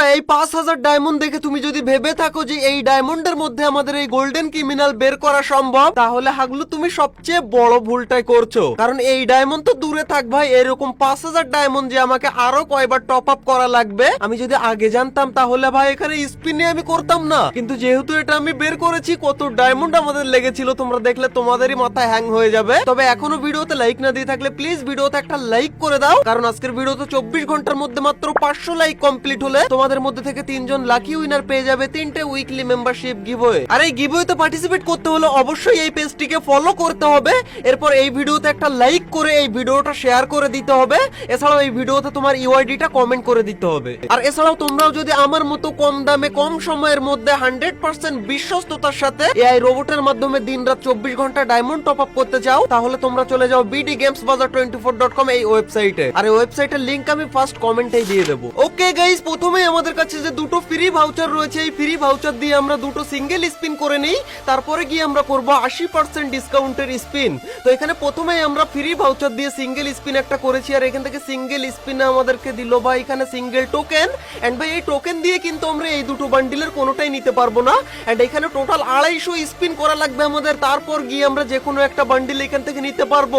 হাগলুরা এই পাঁচ হাজার ডায়মন্ড দেখে তুমি যদি ভেবে থাকো যে এই ডায়মন্ডের মধ্যে আমাদের এই গোল্ডেন ক্রিমিনাল বের করা সম্ভব, তাহলে হাগলু তুমি সবচেয়ে বড় ভুলটাই করছ। কারণ এই ডায়মন্ড তো দূরে থাক ভাই, এরকম পাঁচ হাজার ডায়মন্ড যে আমাকে আরও কয়বার টপ আপ করা লাগবে, আমি যদি আগে জানতাম তাহলে ভাই এখানে স্পিনে আমি করতাম না। কিন্তু যেহেতু এটা আমি বের করেছি, কত ডায়মন্ড আমাদের লেগেছিল, তোমরা দেখলে তোমাদেরই মাথায় হ্যাং হয়ে যাবে। তবে এখনও ভিডিওতে লাইক না দিয়ে থাকলে প্লিজ ভিডিওতে একটা লাইক করে দাও, কারণ আজকের ভিডিওতে চব্বিশ ঘণ্টার মধ্যে মাত্র পাঁচশো লাইক কমপ্লিট হলে তোমাদের মধ্যে থেকে তিনজন লাকি উইনার পেয়ে যাবে তিনটে উইকলি মেম্বারশিপ গিভওয়ে আর এই গিভওয়েতে পার্টিসিপেট করতে হলে অবশ্যই এই পেজটিকে ফলো করতে হবে। এরপর এই ভিডিওতে একটা লাইক করে এই ভিডিওটা শেয়ার করে দিতে হবে। এছাড়াও এই ভিডিওতে তোমার ইউআইডিটা কমেন্ট করে দিতে হবে। আর এছাড়াও তোমরাও যদি আমার মতো কম দামে, কম সময়ের মধ্যে হান্ড্রেড পার্সেন্ট বিশ্বস্ততার সাথে এআই রোবটের মাধ্যমে দিন রাত চব্বিশ ঘণ্টা ডায়মন্ড টপ আপ করতে চাও, তাহলে তোমরা চলে যাও BD games Bazar twenty four dot com এই ওয়েবসাইটে আর এই ওয়েবসাইটের লিঙ্ক আমি ফার্স্ট কমেন্টেই দিয়ে দেবো। ওকে গাইস প্রথমেই আমাদের কাছে যে দুটো ফ্রি ভাউচার রয়েছে, এই ফ্রি ভাউচার দিয়ে আমরা দুটো সিঙ্গেল স্পিন করে নিই। তারপরে গিয়ে আমরা করব আশি পার্সেন্ট ডিসকাউন্টের স্পিন তো এখানে প্রথমেই আমরা ফ্রি ভাউচার দিয়ে সিঙ্গেল স্পিন একটা করেছি, আর এখান থেকে সিঙ্গেল স্পিনে আমাদেরকে দিল। বা এখানে সিঙ্গেল টোকেন এন্ড ভাই, এই টোকেন দিয়ে কিন্তু আমরা এই দুটো বান্ডিলের কোনোটাই নিতে পারব না। এন্ড এখানে টোটাল আড়াইশো স্পিন করা লাগবে আমাদের। তারপর গিয়ে আমরা যে কোনো একটা বান্ডিল এখান থেকে নিতে পারব।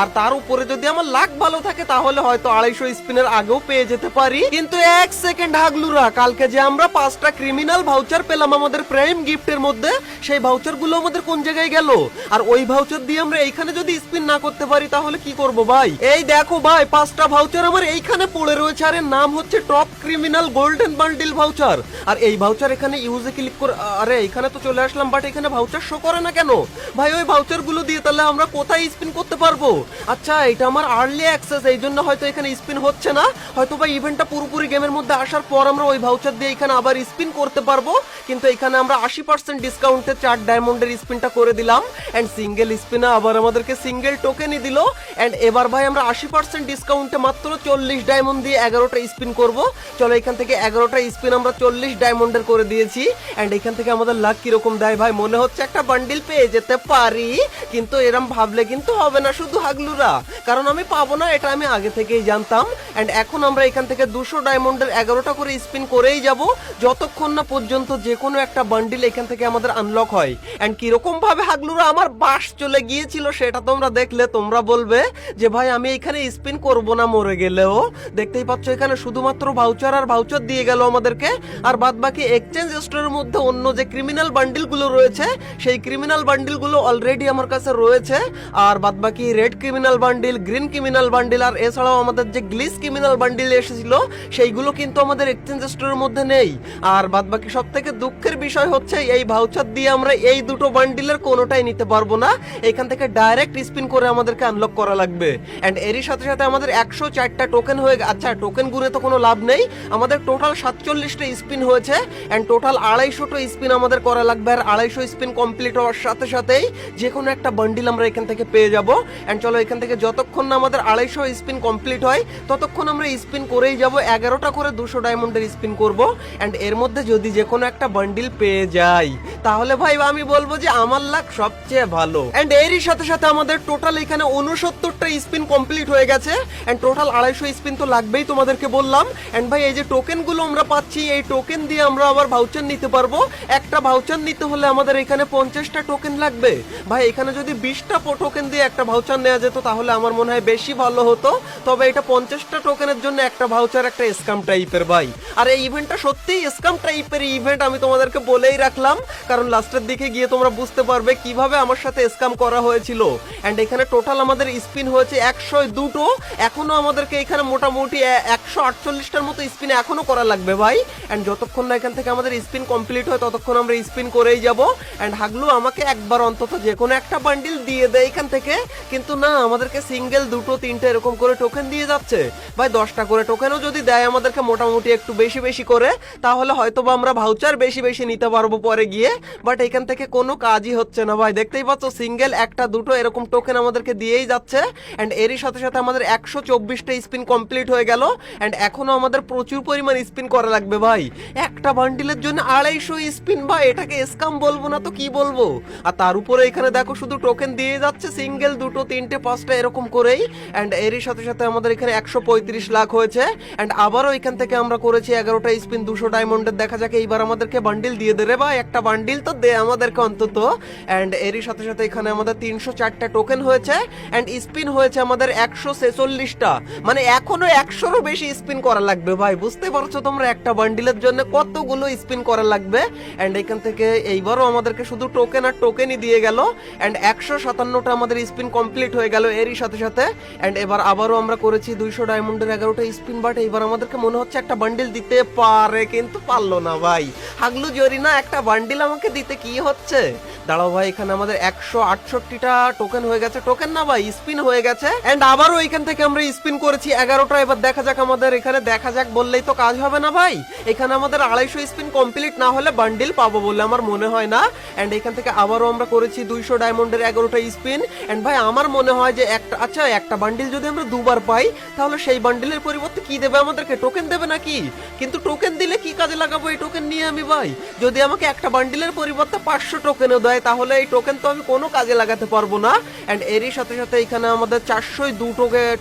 আর তার উপরে যদি আমার লাক ভালো থাকে, তাহলে হয়তো আড়াইশো স্পিনের আগেও পেয়ে যেতে পারি। কিন্তু এক সেকেন্ড হাগলুরা কালকে যে আমরা পাঁচটা ক্রিমিনাল ভাউচার পেলাম আমাদের প্রাইম গিফটের মধ্যে, সেই ভাউচারগুলো আমাদের কোন জায়গায় গেল? আর ওই ভাউচার দিয়ে আমরা এইখানে যদি স্পিন না করতে পারি, তাহলে কি করব ভাই? এই দেখো ভাই, পাঁচটা ভাউচার আমার এইখানে পড়ে রয়েছে, আর এর নাম হচ্ছে top criminal golden bundle voucher আর এই ভাউচার এখানে ইউজে ক্লিক করে, আরে এখানে তো চলে আসলাম বাট এখানে ভাউচার শো করে না কেন? ভাই, ওই ভাউচারগুলো দিয়ে তাহলে আমরা কোথায় স্পিন করতে পারব? আচ্ছা এটা আমার আর্লি অ্যাক্সেস এই জন্য হয়তো এখানে স্পিন হচ্ছে না। হয়তো বা ইভেন্টটা পুরোপুরি গেমের মধ্যে আসার পর আমরা ওই ভাউচার দিয়ে এখানে আবার স্পিন করতে পারব। কিন্তু এখানে আমরা আশি পার্সেন্ট ডিসকাউন্টে চার ডায়মন্ডের স্পিনটা করে দিলাম। অ্যান্ড সিঙ্গেল স্পিনে আবার আমাদেরকে সিঙ্গেল টোকেনই দিল। অ্যান্ড এবার ভাই আমরা আশি পার্সেন্ট ডিসকাউন্টে মাত্র চল্লিশ ডায়মন্ড দিয়ে এগারোটা স্পিন করব। চলো এখান থেকে এগারোটা স্পিন আমরা চল্লিশ ডায়মন্ডের করে দিয়েছি। অ্যান্ড এখান থেকে আমাদের লাক কীরকম দেয় ভাই? মনে হচ্ছে একটা বান্ডিল পেয়ে যেতে পারি। কিন্তু এরম ভাবলে কিন্তু হবে না শুধু হাগলুরা। কারণ আমি পাবো না, এটা আমি আগে থেকেই জানতাম। অ্যান্ড এখন আমরা এখান থেকে দুশো ডায়মন্ডের এগারোটা করে স্পিন করেই যাব, যতক্ষণ না পর্যন্ত যে কোনো একটা বান্ডিল এখান থেকে আমাদের আনলক হয়। অ্যান্ড কীরকম ভাবে হাগলুরা আমার বাস চলে গিয়েছিল সেটা তোমরা দেখলে, তোমরা বলবে যে, ভাই, আমি এখানে স্পিন করব না মরে গেলেও। দেখতেই পাচ্ছ এখানে শুধুমাত্র ভাউচার আর ভাউচার দিয়ে গেল আমাদেরকে। আর বাদ বাকি এক্সচেঞ্জ স্টোরের মধ্যে অন্য যে ক্রিমিনাল বান্ডিলগুলো রয়েছে, সেই ক্রিমিনাল বান্ডিলগুলো অলরেডি আমার কাছে রয়েছে। আর বাদ বাকি red criminal bundle green criminal bundle আর এছাড়াও আমাদের যে গ্লিস ক্রিমিনাল বান্ডিল এসেছিল, সেইগুলো কিন্তু আমাদের এক্সচেঞ্জ স্টোরের মধ্যে নেই। আর বাদ বাকি সব থেকে দুঃখের বিষয় হচ্ছে, এই ভাউচার দিয়ে আমরা এই দুটো বান্ডিলের কোনোটাই নিতে পারব না। এখান থেকে ডাইরেক্ট স্পিন করে আমাদেরকে আনলক করা লাগবে। অ্যান্ড এরই সাথে সাথে আমাদের একশো চারটা টোকেন হয়ে আচ্ছা টোকেন গুনে তো কোনো লাভ নেই। আমাদের টোটাল সাতচল্লিশটা স্পিন হয়েছে। অ্যান্ড টোটাল আড়াইশোটা স্পিন আমাদের করা লাগবে। আর আড়াইশো স্পিন কমপ্লিট হওয়ার সাথে সাথেই যে কোনো একটা বান্ডিল আমরা এখান থেকে পেয়ে যাব। অ্যান্ড চলো এখান থেকে যতক্ষণ না আমাদের আড়াইশো স্পিন কমপ্লিট হয়, ততক্ষণ আমরা স্পিন করেই যাব। এগারোটা করে দুশো ডায়মন্ডের স্পিন করব অ্যান্ড এর মধ্যে যদি যে কোনো একটা বান্ডিল পেয়ে যাই, তাহলে ভাই আমি বলব যে আমার লাক সবচেয়ে ভালো। অ্যান্ড এরই সাথে সাথে আমাদের টোটাল এখানে উনসত্তরটা স্পিন কমপ্লিট হয়ে গেছে অ্যান্ড টোটাল আড়াইশো স্পিন তো লাগবেই তোমাদেরকে বললাম। অ্যান্ড ভাই, এই যে টোকেনগুলো আমরা পাচ্ছি, এই টোকেন দিয়ে আমরা আবার ভাউচার নিতে পারব। একটা ভাউচার নিতে হলে আমাদের এখানে পঞ্চাশটা টোকেন লাগবে। ভাই, এখানে যদি বিশটা টোকেন দিয়ে একটা ভাউচার নেওয়া যেত, তাহলে আমার মনে হয় বেশি ভালো হতো। তবে এটা পঞ্চাশটা টোকেনের জন্য একটা ভাউচার একটা স্কাম টাইপের ভাই। আর এই ইভেন্টটা সত্যিই স্কাম টাইপের ইভেন্ট আমি তোমাদেরকে বলেই রাখলাম। কারণ লাস্টের দিকে গিয়ে তোমরা বুঝতে পারবে কীভাবে আমার সাথে স্কাম করা হয়েছিল। এন্ড এখানে টোটাল আমাদের স্পিন হয়েছে একশো দুটো। এখনও আমাদেরকে এখানে মোটামুটি একশো আটচল্লিশটার মতো স্পিন এখনও করা লাগবে ভাই। এন্ড যতক্ষণ না এখান থেকে আমাদের স্পিন কমপ্লিট হয়, ততক্ষণ আমরা স্পিন করেই যাব। এন্ড হাগলু, আমাকে একবার অন্তত যে কোনো একটা বান্ডিল দিয়ে দেয় এখান থেকে। কিন্তু না, আমাদেরকে সিঙ্গেল দুটো, তিনটে এরকম করে টোকেন দিয়ে যাচ্ছে। ভাই, দশটা করে টোকেনও যদি দেয় আমাদেরকে মোটামুটি একটু বেশি বেশি করে, তাহলে হয়তো বা আমরা ভাউচার বেশি বেশি নিতে পারব পরে গিয়ে। বাট এখান থেকে কোনো কাজই হচ্ছে না ভাই। দেখতেই পাচ্ছ সিঙ্গেল একটা, দুটো, এরকম টোকেন আমাদেরকে দিয়েই যাচ্ছে। অ্যান্ড এরই সাথে সাথে আমাদের একশো চব্বিশটা স্পিন কমপ্লিট হয়ে গেল। অ্যান্ড এখনও আমাদের প্রচুর পরিমাণ স্পিন করা লাগবে ভাই। একটা বান্ডিলের জন্য আড়াইশো স্পিন ভাই। এটাকে স্কাম বলব না তো, কি বলব? আর তার উপরে এখানে দেখো, শুধু টোকেন দিয়ে যাচ্ছে সিঙ্গেল দুটো, তিনটে, পাঁচটা, এরকম করেই। অ্যান্ড এরই সাথে সাথে আমাদের এখানে একশো পঁয়ত্রিশ লাখ হয়েছে। অ্যান্ড আবারও এখান থেকে আমরা করেছি এগারোটা স্পিন, দুশো ডায়মন্ডের দেখা যাক এইবার আমাদেরকে বান্ডিল দিয়ে দে রে ভাই। একটা বান্ডিল তো দে আমাদেরকে অন্তত। অ্যান্ড এরই সাথে সাথে এখানে আমাদের তিনশো চারটা টোকেন হয়েছে। অ্যান্ড স্পিন হয়েছে আমাদের একশো ছেচল্লিশটা। মানে এখনও একশোরও বেশি স্পিন করা লাগবে ভাই। বুঝতে পারছ তোমরা? একটা বান্ডিলের জন্য কতগুলো স্পিন করা লাগবে? অ্যান্ড এখান থেকে এইবারও আমাদেরকে শুধু টোকেন আর টোকেনই দিয়ে গেল। অ্যান্ড একশো সাতান্নটা আমাদের স্পিন কমপ্লিট হয়ে গেল এরই সাথে সাথে। অ্যান্ড এবার আবারও আমরা করেছি দুইশো ডায়মন্ডের এগারোটা স্পিন বাট এইবার আমাদেরকে মনে হচ্ছে একটা বান্ডিল দিতে পারে, কিন্তু পারল না ভাই। হাগলু জরি না, একটা বান্ডিল আমাকে দিতে কি হচ্ছে? দাঁড়াও ভাই, এখানে আমাদের একশো আটষট্টিটা টোকেন হয়ে গেছে। টোকেন না ভাই স্পিন হয়ে গেছে। এন্ড আবারও এখান থেকে আমরা স্পিন করেছি এগারোটা, এবার দেখা যাক আমাদের এখানে, দেখা যাক বললেই তো কাজ হবে না ভাই। এখানে আমাদের আড়াইশো স্পিন কমপ্লিট না হলে বান্ডিল পাবো বলে আমার মনে হয় না। এন্ড এখান থেকে আবারও আমরা করেছি দুইশো ডায়মন্ডের এগারোটা স্পিন এন্ড ভাই, আমার মনে হয় যে একটা আচ্ছা একটা বান্ডিল যদি আমরা দুবার পাই, তাহলে সেই বান্ডিলের পরিবর্তে কি দেবে আমাদেরকে? টোকেন দেবে নাকি? কিন্তু টোকেন দিলে কি কাজে লাগাবো? এই টোকেন নিয়ে আমি ভাই। যদি আমাকে একটা বান্ডিলের পরিবর্তে পাঁচশো টোকেনও দেয়, তাহলে এই টোকেন তো আমি কোনো কাজে লাগাতে পারব না। এন্ড এরই সাথে সাথে এখানে আমাদের চারশোই দু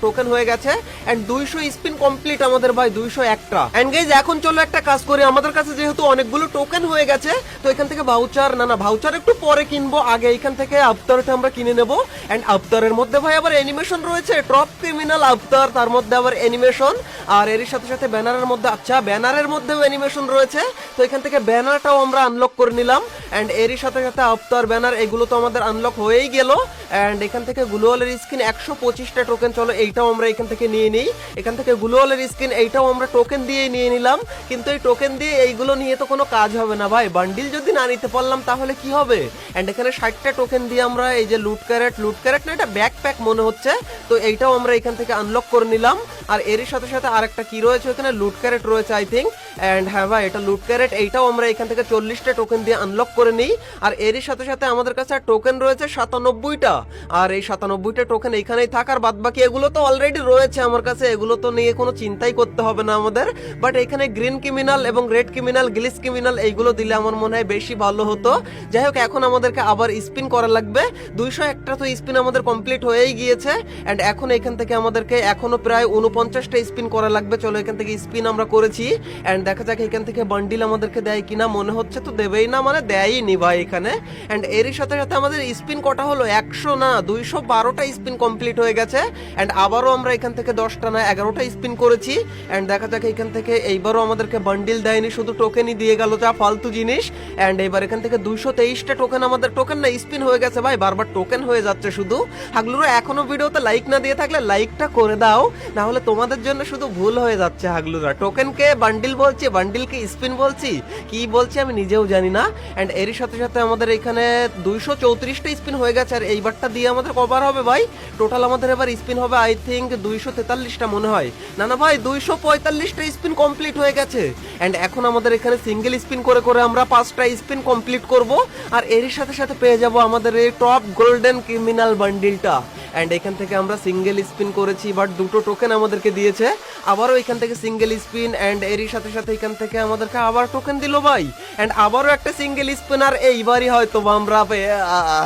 টোকেন হয়ে গেছে। এন্ড দুইশো স্পিন কমপ্লিট আমাদের ভাই, দুইশো একটা। অ্যান্ড গাইজ এখন চলো একটা কাজ করি। আমাদের কাছে যেহেতু অনেকগুলো টোকেন হয়ে গেছে, তো এখান থেকে ভাউচার না না ভাউচার একটু পরে কিনবো। আগে এখান থেকে আফতারটা আমরা কিনে নেব। এন্ড আফতারের মধ্যে ভাই আবার অ্যানিমেশন রয়েছে। টপ ক্রিমিনাল আফতার তার মধ্যে আবার অ্যানিমেশন আর এরই সাথে সাথে ব্যানারের মধ্যে আচ্ছা ব্যানারের মধ্যেও অ্যানিমেশন রয়েছে। তো এখান থেকে ব্যানারটাও আমরা আনলক করে নিলাম। অ্যান্ড এরই সাথে সাথে আফতার ব্যানার, এগুলো তো আমাদের আনলক হয়েই গেল। এন্ড এখান থেকে গ্লোয়ালের স্কিন একশো পঁচিশটা টোকেন চলো, এইটাও আমরা এখান থেকে নিয়ে নিই। এখান থেকে গ্লোয়ালের স্কিন এইটাও আমরা টোকেন দিয়ে নিয়ে নিলাম। কিন্তু এই টোকেন দিয়ে এইগুলো নিয়ে তো কোনো কাজ হবে না ভাই। বান্ডিল যদি না নিতে পারলাম তাহলে কি হবে? এন্ড এখানে ষাটটা টোকেন দিয়ে আমরা এই যে লুট ক্যারেট লুট ক্যারেট না, এটা ব্যাকপ্যাক মনে হচ্ছে। তো এইটাও আমরা এখান থেকে আনলক করে নিলাম। আর এরই সাথে সাথে আরেকটা কি রয়েছে এখানে লুট ক্যারেট রয়েছে আই থিঙ্ক অ্যান্ড হ্যাঁ ভাই, এটা লুট ক্যারেট এইটাও আমরা এখান থেকে চল্লিশটা টোকেন দিয়ে আনলক করে নিই। আর এরই সাথে সাথে আমাদের কাছে টোকেন রয়েছে সাতানব্বইটা। আর এই সাতানব্বইটা টোকেন এইখানেই থাকার বাদ বাকি এগুলো তো অলরেডি রয়েছে আমার কাছে। এগুলো তো নিয়ে কোনো চিন্তাই করতে হবে না আমাদের। বাট এখানে গ্রিন ক্রিমিনাল এবং রেড ক্রিমিনাল গ্লিস ক্রিমিনাল এইগুলো দিলে আমার মনে হয় বেশি ভালো হতো। যাই হোক, এখন আমাদেরকে আবার স্পিন করা লাগবে। দুইশো একটা তো স্পিন আমাদের কমপ্লিট হয়েই গিয়েছে। অ্যান্ড এখন এখান থেকে আমাদেরকে এখনও প্রায় উনপঞ্চাশটা স্পিন করা লাগবে। চলো এখান থেকে স্পিন আমরা করেছি। অ্যান্ড দেখা যাক এখান থেকে বান্ডিল আমাদেরকে দেয় কিনা। মনে হচ্ছে তো দেবেই না মানে দেয়ই নি ভাই এখানে। অ্যান্ড এরই সাথে সাথে আমাদের স্পিন কটা হলো? একশো না, দুইশো বারোটা স্পিন কমপ্লিট হয়ে গেছে অ্যান্ড আবারও আমরা এখান থেকে দশটা না, এগারোটা স্পিন করেছি অ্যান্ড দেখা যাক এখান থেকে এইবারও আমাদেরকে বান্ডিল দেয়নি, শুধু টোকেনই দিয়ে গেল যা ফালতু জিনিস অ্যান্ড এবার এখান থেকে দুইশো তেইশটা টোকেন আমাদের টোকেন না স্পিন হয়ে গেছে ভাই, বারবার টোকেন হয়ে যাচ্ছে শুধু। হাগলুরো, এখনও ভিডিওতে লাইক না দিয়ে থাকলে লাইকটা করে দাও না হলে তোমাদের জন্য শুধু ভুল হয়ে যাচ্ছে হাগলুরা। টোকেনকে বান্ডিল বলছি বান্ডিলকে স্পিন বলছি, কি বলছি আমি নিজেও জানি না অ্যান্ড এরই সাথে সাথে আমাদের এখানে দুইশো চৌত্রিশটা স্পিন হয়ে গেছে, আর এইবারটা দিয়ে আমাদের কভার হবে ভাই। টোটাল আমাদের এবার স্পিন হবে আই থিঙ্ক দুইশো তেতাল্লিশটা মনে হয়। না না ভাই, দুইশো পঁয়তাল্লিশটা স্পিন কমপ্লিট হয়ে গেছে। অ্যান্ড এখন আমাদের এখানে সিঙ্গেল স্পিন করে করে আমরা পাঁচটা স্পিন কমপ্লিট করব। আর এর সাথে সাথে পেয়ে যাব আমাদের এই টপ গোল্ডেন ক্রিমিনাল বান্ডিলটা অ্যান্ড এখান থেকে আমরা সিঙ্গেল স্পিন করেছি বাট দুটো টোকেন আমাদেরকে দিয়েছে। আবারও এখান থেকে সিঙ্গেল স্পিন অ্যান্ড এরই সাথে সাথে এখান থেকে আমাদেরকে আবার টোকেন দিল ভাই। অ্যান্ড আবারও একটা সিঙ্গেল স্পিন আর এইবারই হয়তো আমরা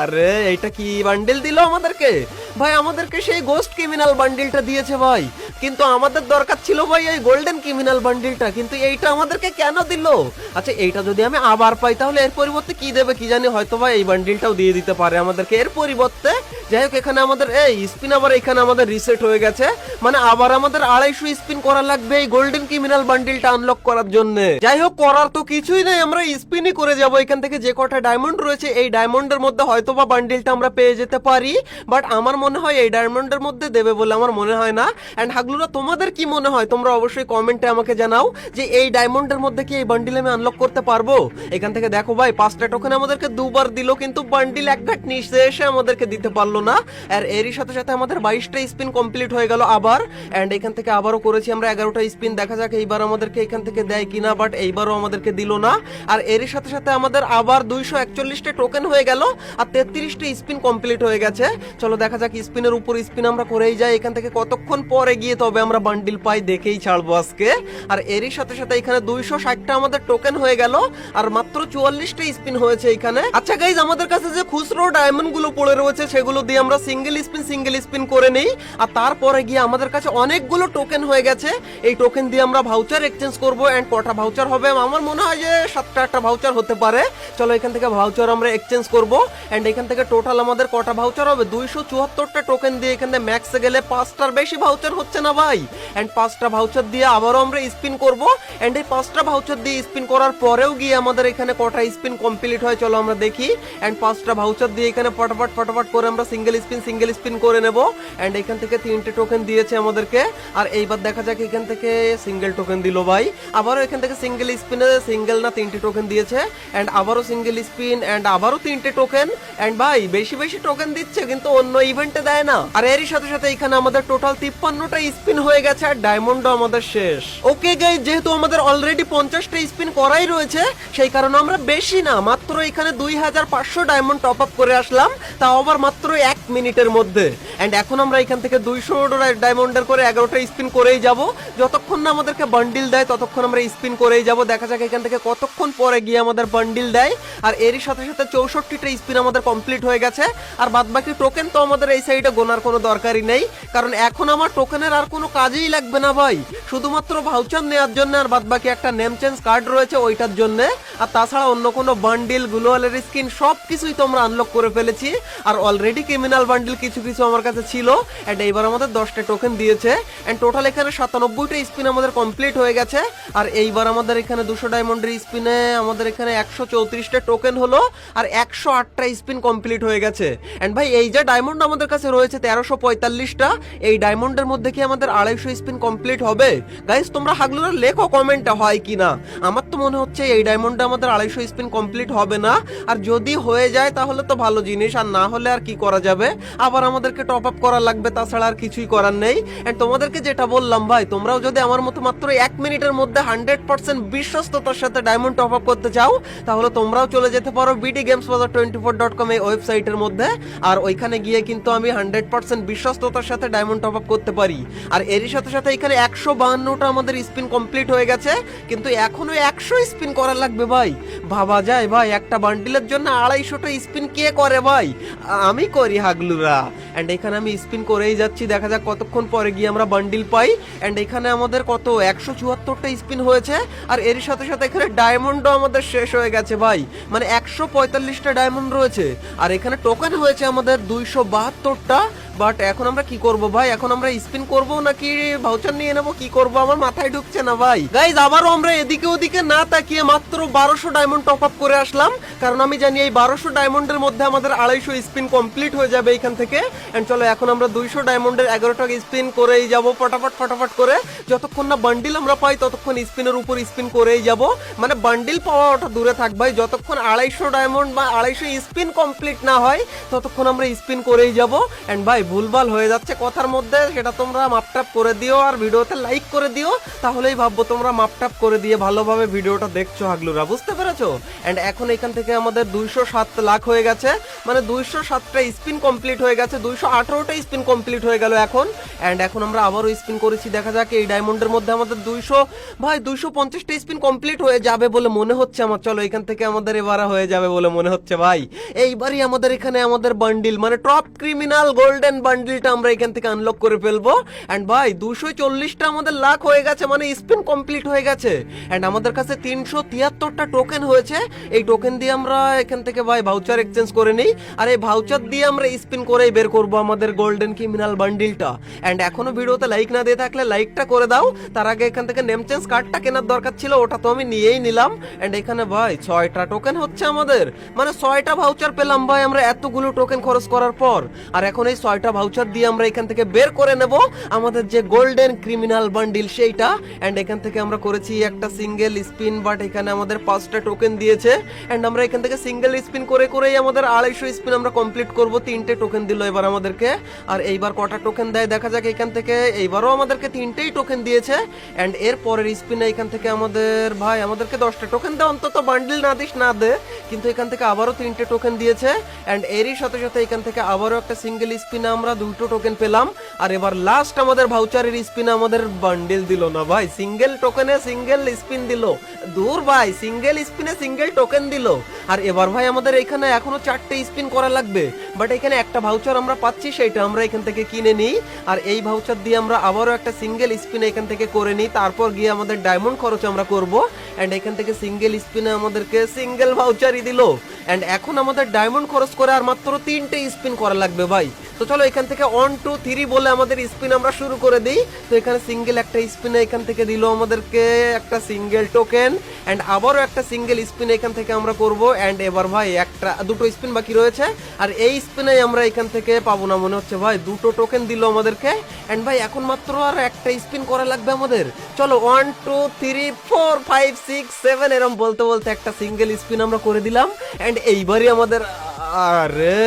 আরে এইটা কি বান্ডিল দিল আমাদেরকে? ভাই, আমাদেরকে সেই গোস্ট ক্রিমিনাল বান্ডিলটা দিয়েছে ভাই। কিন্তু আমাদের দরকার ছিল ভাই এই গোল্ডেন ক্রিমিনাল বান্ডিলটা কিন্তু এইটা আমাদেরকে কেন দিল? আচ্ছা এইটা যদি আমি আবার পাই, তাহলে এর পরিবর্তে কি দেবে কি জানি হয়তো ভাই এই বান্ডিলটাও দিয়ে দিতে পারে আমাদেরকে। এর পরিবর্তে, যাই হোক, এখানে আমাদের এই স্পিন আবার এখানে আমাদের রিসেট হয়ে গেছে। মানে আবার আমাদের আড়াইশো স্পিন করা লাগবে এই গোল্ডেন ক্রিমিনাল বান্ডিলটা আনলক করার জন্য। যাই হোক, করার তো কিছুই নেই, আমরা স্পিনই করে যাব। এখান থেকে যে কটা ডায়মন্ড রয়েছে, এই ডায়মন্ডের মধ্যে হয়তো বা বান্ডিলটা আমরা পেয়ে যেতে পারি। বাট আমার মনে হয় এই ডায়মন্ডের মধ্যে দেবে বলে আমার মনে হয় না। এন্ড হাগলুরা, তোমাদের কি মনে হয়? তোমরা অবশ্যই কমেন্টে আমাকে জানাও যে এই ডায়মন্ডের মধ্যে কি এই বান্ডিল আমি আনলক করতে পারব? এখান থেকে দেখো ভাই, পাঁচটা টোকেন আমাদেরকে দুবার দিল, কিন্তু বান্ডিল এক ঘাট নিচে এসে আমাদেরকে দিতে পারল না। আর এরই সাথে সাথে আমাদের বাইশটা স্পিন কমপ্লিট হয়ে গেল আবার। এন্ড এখান থেকে আবারও করেছি আমরা এগারোটা স্পিন। দেখা যাক এইবার আমাদেরকে এখান থেকে দেয় কিনা বাট এইবারও আমাদেরকে দিল না। আর এরই সাথে সাথে আমাদের আবার দুইশো একচল্লিশটা টোকেন হয়ে গেল আর তেত্রিশটা স্পিন কমপ্লিট হয়ে গেছে। চলো দেখা যাক স্পিনের উপর স্পিন আমরা করেই যাই। এখান থেকে কতক্ষণ পরে গিয়ে তবে আমরা বান্ডিল পাই দেখেই ছাড়বো আজকে। আর এরই সাথে সাথে এখানে দুইশো ষাটটা আমাদের টোকেন হয়ে গেল আর মাত্র চুয়াল্লিশটা স্পিন হয়েছে এখানে। আচ্ছা গাইজ আমাদের কাছে যে খুচরো ডায়মন্ডগুলো পড়ে রয়েছে, সেগুলো দিয়ে আমরা সিঙ্গেল স্পিন সিঙ্গেল স্পিন করে নেই। আর তারপরে গিয়ে আমাদের কাছে অনেকগুলো টোকেন হয়ে গেছে। এই টোকেন দিয়ে আমরা ভাউচার এক্সচেঞ্জ করব এন্ড কটা ভাউচার হবে? আমার মনে হয় যে সাতটা আটটা ভাউচার হতে পারে। চলো এখান থেকে ভাউচার আমরা এক্সচেঞ্জ করব। এন্ড এখান থেকে টোটাল আমাদের কটা ভাউচার হবে? দুইশো চুয়াত্তরটা টোকেন দিয়ে এখানে ম্যাক্সে গেলে পাঁচটার বেশি ভাউচার হচ্ছে না ভাই। অ্যান্ড পাঁচটা ভাউচার দিয়ে আবারও আমরা স্পিন করব। এন্ড এই পাঁচটা ভাউচার দিয়ে স্পিন করার পরেও গিয়ে আমাদের এখানে কটা স্পিন কমপ্লিট হয়, চলো আমরা দেখি। অ্যান্ড পাঁচটা ভাউচার দিয়ে এখানে ফটাফট ফটাফট করে আমরা সিঙ্গেল স্পিন সিঙ্গেল স্পিন করে নেব। এন্ড এখান থেকে তিনটে টোকেন দিয়েছে আমাদেরকে। আর এইবার দেখা যাক এখান থেকে সিঙ্গেল টোকেন দিল ভাই। আবারও এখান থেকে সিঙ্গেল স্পিনে সিঙ্গেল না তিনটে টোকেন দিয়েছে। অ্যান্ড আবারও সিঙ্গেল স্পিন অ্যান্ড আবারও তিনটে টোকেন এন্ড ভাই, বেশি বেশি টোকেন দিচ্ছে, কিন্তু অন্য ইভেন্টে দেয় না। আর এরই সাথে সাথে এখানে আমাদের টোটাল তিপ্পান্নটা স্পিন হয়ে গেছে, আর ডায়মন্ডও আমাদের শেষ। ওকে গাই যেহেতু আমাদের অলরেডি পঞ্চাশটা স্পিন করাই রয়েছে, সেই কারণে আমরা বেশি না, মাত্র এখানে দুই হাজার পাঁচশো ডায়মন্ড টপ আপ করে আসলাম। তাও আবার মাত্র এক মিনিটের মধ্যে 돼. এন্ড এখন আমরা এখান থেকে দুইশো ডায়মন্ডের করে এগারোটা স্পিন করেই যাব। যতক্ষণ না আমাদেরকে বান্ডিল দেয়, ততক্ষণ আমরা স্পিন করেই যাব। দেখা যাক এখান থেকে কতক্ষণ পরে গিয়ে আমাদের বান্ডিল দেয়। আর এরই সাথে সাথে চৌষট্টিটা স্পিন আমাদের কমপ্লিট হয়ে গেছে। আর বাদ বাকি টোকেন তো আমাদের এই সাইডে গোনার কোনো দরকারই নেই। কারণ এখন আমার টোকেনের আর কোনো কাজেই লাগবে না ভাই। শুধুমাত্র ভাউচার নেওয়ার জন্য আর বাদ বাকি একটা নেম চেঞ্জ কার্ড রয়েছে ওইটার জন্য। আর তাছাড়া অন্য কোনো বান্ডিল গ্লোয়ালের স্কিন সব কিছুই তো আমরা আনলক করে ফেলেছি। আর অলরেডি ক্রিমিনাল বান্ডিল কিছু কিছু আমার কাছে ছিল এন্ড এইবার আমাদের দশটা টোকেন দিয়েছে এন্ড টোটাল এখানে সাতানব্বইটা স্পিন আমাদের কমপ্লিট হয়ে গেছে, আর এইবার আমাদের এখানে দুশো ডায়মন্ডের স্পিনে আমাদের এখানে একশো চৌত্রিশটা টোকেন হলো, আর একশো আটটা স্পিন কমপ্লিট হয়ে গেছে। এন্ড ভাই, এই যে ডায়মন্ড আমাদের কাছে রয়েছে তেরোশো পঁয়তাল্লিশটা, এই ডায়মন্ডের মধ্যে কি আমাদের আড়াইশো স্পিন কমপ্লিট হবে? গাইস তোমরা হাগলুরা লেখো কমেন্টে হয় কি না আমার তো মনে হচ্ছে এই ডায়মন্ডে আমাদের আড়াইশো স্পিন কমপ্লিট হবে না, আর যদি হয়ে যায় তাহলে তো ভালো জিনিস, আর না হলে আর কি করা যাবে? আবার আমাদেরকে টপ আপ করা লাগবে, তাছাড়া আর কিছুই করার নেই। এন্ড তোমাদেরকে যেটা বললাম ভাই, তোমরাও যদি আমার মতো মাত্র এক মিনিটের মধ্যে হান্ড্রেড পার্সেন্ট বিশ্বস্ততার সাথে ডায়মন্ড টপ আপ করতে চাও, তাহলে তোমরাও চলে যেতে পারো BD games Bazar twenty four dot com এই ওয়েবসাইটের মধ্যে। আর ওইখানে গিয়ে কিন্তু আমি হান্ড্রেড পার্সেন্ট বিশ্বস্ততার সাথে ডায়মন্ড টপ আপ করতে পারি। আর এরই সাথে সাথে এখানে একশো বাহান্নটা আমাদের স্পিন কমপ্লিট হয়ে গেছে। কিন্তু এখনও একশো স্পিন করা লাগবে ভাই। ভাবা যায় ভাই, একটা বান্ডিলের জন্য আড়াইশোটা স্পিন কে করে ভাই? আমি করি হাগলুরা। এন্ড এখানে আমি স্পিন করেই যাচ্ছি। দেখা যাক কতক্ষণ পরে গিয়ে আমরা বান্ডিল পাই। এন্ড এখানে আমাদের কত? একশো চুয়াত্তরটা স্পিন হয়েছে। আর এর সাথে সাথে এখানে ডায়মন্ডও আমাদের শেষ হয়ে গেছে ভাই। মানে একশো পঁয়তাল্লিশটা ডায়মন্ড রয়েছে। আর এখানে টোকেন হয়েছে আমাদের দুইশো বাহাত্তরটা। বাট এখন আমরা কি করব ভাই? এখন আমরা স্পিন করব নাকি ভাউচার নিয়ে নেব? কি করব? আমার মাথায় ঢুকছে না ভাই। গাইজ আবারও আমরা এদিকে ওদিকে না তাকিয়ে মাত্র বারোশো ডায়মন্ড টপ আপ করে আসলাম। কারণ আমি জানি এই বারোশো ডায়মন্ডের মধ্যে আমাদের আড়াইশো স্পিন কমপ্লিট হয়ে যাবে এখান থেকে। এন্ড চলো, এখন আমরা দুইশো ডায়মন্ডের এগারোটা স্পিন করেই যাব, ফটাফট ফটাফট করে। যতক্ষণ না বান্ডিল আমরা পাই, ততক্ষণ স্পিনের উপর স্পিন করেই যাব। মানে বান্ডিল পাওয়া ওটা দূরে থাক ভাই। যতক্ষণ আড়াইশো ডায়মন্ড বা আড়াইশো স্পিন কমপ্লিট না হয়, ততক্ষণ আমরা স্পিন করেই যাব। এন্ড ভাই ভুলভাল হয়ে যাচ্ছে কথার মধ্যে, সেটা তোমরা মাপটাপ করে দিও আর ভিডিওতে লাইক করে দিও, তাহলেই ভাববো তোমরা মাপটাপ করে দিয়ে ভালোভাবে ভিডিওটা দেখছ হাগলুরা, বুঝতে পেরেছ? অ্যান্ড এখন এখান থেকে আমাদের দুইশো সাত লাখ হয়ে গেছে মানে দুইশো সাতটা স্পিন কমপ্লিট হয়ে গেছে, দুইশো আঠারোটা স্পিন কমপ্লিট হয়ে গেল এখন। অ্যান্ড এখন আমরা আবারও স্পিন করেছি, দেখা যাক এই ডায়মন্ডের মধ্যে আমাদের দুইশো, ভাই দুইশো পঞ্চাশটা স্পিন কমপ্লিট হয়ে যাবে বলে মনে হচ্ছে আমার, চলো এখান থেকে আমাদের এবার হয়ে যাবে বলে মনে হচ্ছে ভাই। এইবারই আমাদের এখানে আমাদের বান্ডিল মানে টপ ক্রিমিনাল গোল্ডেন বান্ডিলটা আমরা এখান থেকে আনলক করে ফেলব। এন্ড ভাই দুশো চল্লিশটা আমাদের লাখ হয়ে গেছে মানে স্পিন কমপ্লিট হয়ে গেছে। এন্ড আমাদের কাছে তিনশো তিয়াত্তরটা টোকেন হয়েছে। এই টোকেন দিয়ে আমরা এখান থেকে ভাই ভাউচার এক্সচেঞ্জ করে নিই। আর এই ভাউচার দিয়ে আমরা স্পিন করেই বের করব আমাদের গোল্ডেন ক্রিমিনাল বান্ডিলটা এন্ড এখনও ভিডিওতে লাইক না দিয়ে থাকলে লাইকটা করে দাও। তার আগে এখান থেকে নেম চেঞ্জ কার্ডটা কেনার দরকার ছিল, ওটা তো আমি নিয়েই নিলাম। এন্ড এখানে ভাই ছয়টা টোকেন হচ্ছে আমাদের। মানে ছয়টা ভাউচার পেলাম ভাই আমরা এতগুলো টোকেন খরচ করার পর। আর এখন এই ছয়টা ভাউচার দিয়ে আমরা এখান থেকে বের করে নেব। আমাদের যে গোল্ডেন ক্রিমিনাল বান্ডিল সেইটা এন্ড এখান থেকে আমরা করেছি একটা সিঙ্গেল স্পিন বাট এখানে আমাদের পাঁচটা টোকেন দিয়েছে। এন্ড আমরা এখান থেকে সিঙ্গেল স্পিন করে করেই আমাদের আড়াইশো স্পিন আমরা কমপ্লিট করব। তিনটে টোকেন দিল এবার আমাদেরকে। আর এইবার কটা টোকেন দেয়, দেখা যাক এখান থেকে এইবারও আমাদেরকে তিনটেই টোকেন দিয়েছে। এন্ড এর পরের স্পিনে এখান থেকে আমাদের, ভাই, আমাদেরকে দশটা টোকেন দেয় অন্তত বান্ডিল না দিস, না দে। কিন্তু এখান থেকে আবারও তিনটে টোকেন দিয়েছে। অ্যান্ড এরই সাথে সাথে এখান থেকে আবারও একটা সিঙ্গেল স্পিনে আমরা দুটো টোকেন পেলাম, আর এবার লাস্ট আমাদের ভাউচারের স্পিনে আমাদের বান্ডেল দিল না ভাই। সিঙ্গেল টোকেনে সিঙ্গেল স্পিন দিল। দূর ভাই সিঙ্গেল স্পিনে সিঙ্গেল টোকেন দিল। আর এবার ভাই আমাদের এখানে এখনও চারটে স্পিন করা লাগবে। বাট এখানে একটা ভাউচার আমরা পাচ্ছি সেটা আমরা এখান থেকে কিনে নিই। আর এই ভাউচার দিয়ে আমরা আবারও একটা সিঙ্গেল স্পিন এখান থেকে করে নিই। তারপর গিয়ে আমাদের ডায়মন্ড খরচ আমরা করব। অ্যান্ড এখান থেকে সিঙ্গেল স্পিনে আমাদেরকে সিঙ্গেল ভাউচারই দিল। অ্যান্ড এখন আমাদের ডায়মন্ড খরচ করে আর মাত্র তিনটে স্পিন করা লাগবে ভাই। তো চলো এখান থেকে ওয়ান টু থ্রি বলে আমাদের স্পিন আমরা শুরু করে দিই। তো এখানে সিঙ্গেল একটা স্পিনে এখান থেকে দিল আমাদেরকে, একটা সিঙ্গেল টোকেন অ্যান্ড আবারও একটা সিঙ্গেল স্পিন এখান থেকে আমরা করব অ্যান্ড এবার ভাই একটা, দুটো স্পিন বাকি রয়েছে। আর এই স্পিনে আমরা এখান থেকে পাবো না, মনে হচ্ছে ভাই, দুটো টোকেন দিল আমাদেরকে। অ্যান্ড ভাই, এখন মাত্র আর একটা স্পিন করা লাগবে আমাদের। চলো one two three four five six seven এরম বলতে বলতে একটা সিঙ্গেল স্পিন আমরা করে দিলাম। অ্যান্ড এইবারই আমাদের, আরে!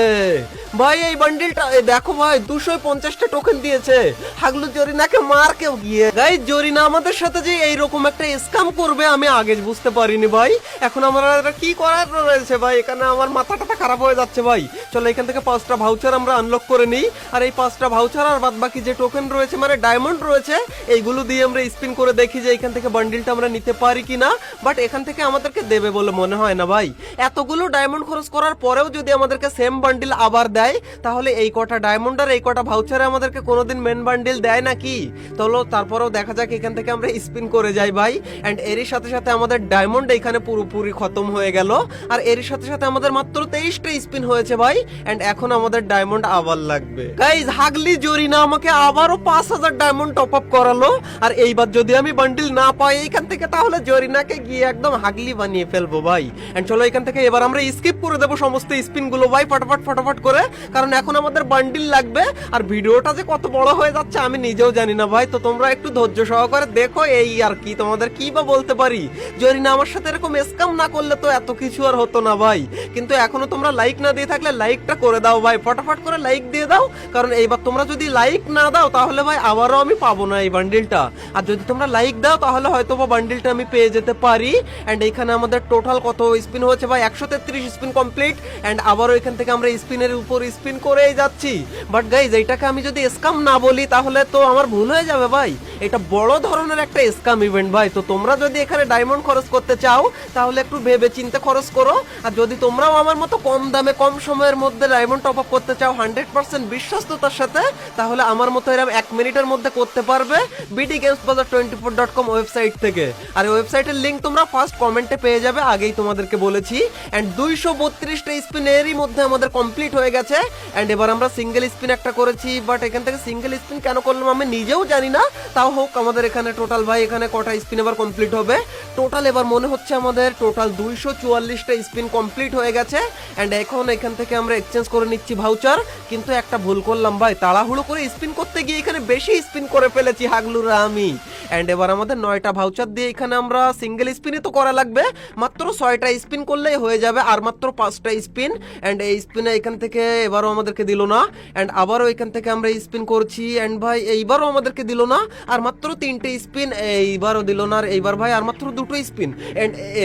ভাই, এই বান্ডিলটা এই দেখো ভাই, দুশো পঞ্চাশটা টোকেন দিয়েছে। হাগলু জরিনাকে মার কেউ গিয়ে। গাই, জরিনা আমাদের সাথে যে এইরকম একটা স্ক্যাম করবে, আমি আগে বুঝতে পারিনি ভাই। এখন আমার কি করার রয়েছে ভাই? এখানে আমার মাথাটা খারাপ হয়ে যাচ্ছে ভাই। চলো, এখান থেকে পাঁচটা ভাউচার আমরা আনলক করে নিই। আর এই পাঁচটা ভাউচার আর বাদ বাকি যে টোকেন রয়েছে মানে ডায়মন্ড রয়েছে, এইগুলো দিয়ে আমরা স্পিন করে দেখি যে এখান থেকে বান্ডিলটা আমরা নিতে পারি কিনা। বাট এখান থেকে আমাদেরকে দেবে বলে মনে হয় না ভাই। এতগুলো ডায়মন্ড খরচ করার পরেও যদি আমাদেরকে সেম বান্ডিল আবার দেয়, তাহলে এই কটা ডায়মন্ড আর এই কটা ভাউচারে আমাদেরকে কোনোদিন মেন বান্ডিল দেয় নাকি? তাহলে তারপরেও দেখা যাক, এখান থেকে আমরা স্পিন করে যাই ভাই। এন্ড এরই সাথে সাথে আমাদের ডায়মন্ড এখানে পুরোপুরি খতম হয়ে গেল। আর এরই সাথে সাথে আমাদের মাত্র তেইশটা স্পিন হয়েছে ভাই। অ্যান্ড এখন আমাদের ডায়মন্ড আবার লাগবে। গাইজ হাগলি জরিনা আমাকে আবারও পাঁচ হাজার ডায়মন্ড টপ আপ করালো। আর এইবার যদি আমি বান্ডিল না পাই এখান থেকে, তাহলে জরিনাকে গিয়ে একদম হাগলি বানিয়ে ফেলব ভাই। এন্ড চলো, এখান থেকে এবার আমরা স্কিপ করে দেবো সমস্ত স্পিনগুলো ভাই, ফটাফট ফটাফট করে। কারণ এখন আমাদের বান্ডিল লাগবে, আর ভিডিওটা যে কত বড় হয়ে যাচ্ছে আমি নিজেও জানি না ভাই। তো তোমরা একটু ধৈর্য সহকারে দেখো এই আর কি, তোমাদের কি বা বলতে পারি? যদি না, আমার সাথে এরকম স্কাম না করলে তো এত কিছু আর হতো না ভাই। কিন্তু এখনও তোমরা লাইক না দিয়ে থাকলে লাইকটা করে দাও ভাই, ফটাফট করে লাইক দিয়ে দাও। কারণ এইবার তোমরা যদি লাইক না দাও, তাহলে ভাই আবারও আমি পাবো না এই বান্ডিলটা আর যদি তোমরা লাইক দাও, তাহলে হয়তো বা বান্ডিলটা আমি পেয়ে যেতে পারি। এন্ড এখানে আমাদের টোটাল কত স্পিন হয়েছে ভাই? একশো তেত্রিশ স্পিন কমপ্লিট এন্ড আবারও এখান থেকে আমরা স্পিনের উপর স্পিন করেই যাচ্ছি। বাট গাইজ এইটাকে আমি যদি স্কাম না বলি, তাহলে তো আমার ভুল হয়ে যাবে ভাই। এটা বড় ধরনের একটা স্কাম ইভেন্ট ভাই। তো তোমরা যদি এখানে ডায়মন্ড খরচ করতে চাও, তাহলে একটু ভেবে চিন্তে খরচ করো। আর যদি তোমরাও আমার মতো কম দামে, কম সময়ের মধ্যে ডায়মন্ড টপ আপ করতে চাও হান্ড্রেড পার্সেন্ট বিশ্বস্ততার সাথে, তাহলে আমার মতো এরকম এক মিনিটের মধ্যে করতে পারবে BD games Bazar twenty four dot com website থেকে। আর ওয়েবসাইটের লিঙ্ক তোমরা ফার্স্ট কমেন্টে পেয়ে যাবে, আগেই তোমাদেরকে বলেছি। অ্যান্ড দুইশো বত্রিশটা স্পিনেরই মধ্যে আমাদের কমপ্লিট হয়ে গেছে। অ্যান্ড এবার আমরা সিঙ্গেল স্পিন একটা করেছি বাট এখান থেকে সিঙ্গেল স্পিন কেন করলাম আমি নিজেও জানি না। তাও হোক, আমাদের এখানে টোটাল ভাই, এখানে কটা স্পিন এবার কমপ্লিট হবে। টোটাল এবার মনে হচ্ছে আমাদের টোটাল দুইশো চুয়াল্লিশটা স্পিন কমপ্লিট হয়ে গেছে। অ্যান্ড এখন এখান থেকে আমরা এক্সচেঞ্জ করে নিচ্ছি ভাউচার কিন্তু একটা ভুল করলাম ভাই, তাড়াহুড়ো করে স্পিন করতে গিয়ে এখানে বেশি স্পিন করে ফেলেছি, হাগলুরা আমি। অ্যান্ড এবার আমাদের নয়টা ভাউচার দিয়ে এখানে আমরা সিঙ্গেল স্পিনই তো করা লাগবে। মাত্র ছয়টা স্পিন করলেই হয়ে যাবে, আর মাত্র পাঁচটা স্পিন অ্যান্ড এই স্পিনে এখান থেকে এবারও আমাদেরকে দিল না। অ্যান্ড আবারও এখান থেকে আমরা স্পিন করছি। অ্যান্ড ভাই, এইবারও আমাদেরকে দিল না। আর মাত্র তিনটে স্পিন এইবারও দিল না। আর এইবার ভাই, আর মাত্র দুটো স্পিন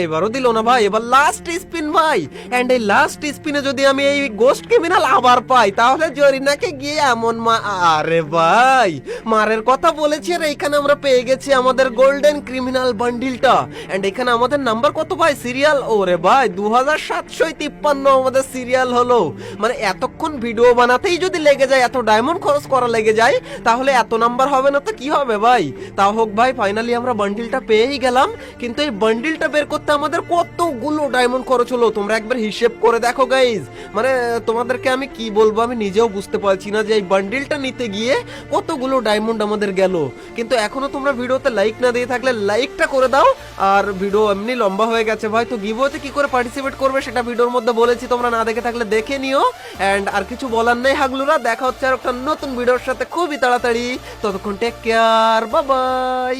এবারও দিল না ভাই। এবার লাস্ট স্পিন ভাই। এই লাস্ট স্পিনে যদি আমি এই গোস্ট ক্রিমিনাল আবার পাই, তাহলে জরিনাকে গিয়ে এমন মা আরে ভাই, মারের কথা বলেছি আর এইখানে আমরা পেয়ে গেছি আমাদের গোল্ডেন ক্রিমিনাল বান্ডিলটা এন্ড এখানে আমাদের নাম্বার কত ভাই? সিরিয়াল ওরে ভাই দু হাজার সাতশোই তিপ্পান্ন আমাদের সিরিয়াল হলো। মানে এতক্ষণ ভিডিও বানাতেই যদি লেগে যায়, এত ডায়মন্ড খরচ করা লেগে যায়, তাহলে এত নাম্বার হবে না তো কি হবে ভাই? তা হোক ভাই ফাইনালি আমরা বান্ডিলটা পেয়েই গেলাম। কিন্তু এই বান্ডিলটা বের করতে আমাদের কতগুলো ডায়মন্ড খরচ হলো, তোমরা একবার হিসেব করে দেখো গাইজ মানে তোমাদেরকে আমি কি বলব, আমি নিজেও বুঝতে পারছি না যে এই বান্ডিলটা নিতে গিয়ে কতগুলো ডায়মন্ড আমাদের গেল। কিন্তু এখনও তোমরা ভিডিওতে লাইক না দিয়ে থাকলে লাইকটা করে দাও। আর ভিডিও এমনি লম্বা হয়ে গেছে ভাই, তো গিভওতে কি করে পার্টিসিপেট করবে সেটা ভিডিওর মধ্যে বলেছি, তোমরা না দেখে থাকলে দেখে নিও। অ্যান্ড আর কিছু বলার নেই হাগলুরা দেখা হচ্ছে আর একটা নতুন ভিডিওর সাথে। খুবই তাড়াতাড়ি। ততক্ষণ টেক কেয়ার বাবাই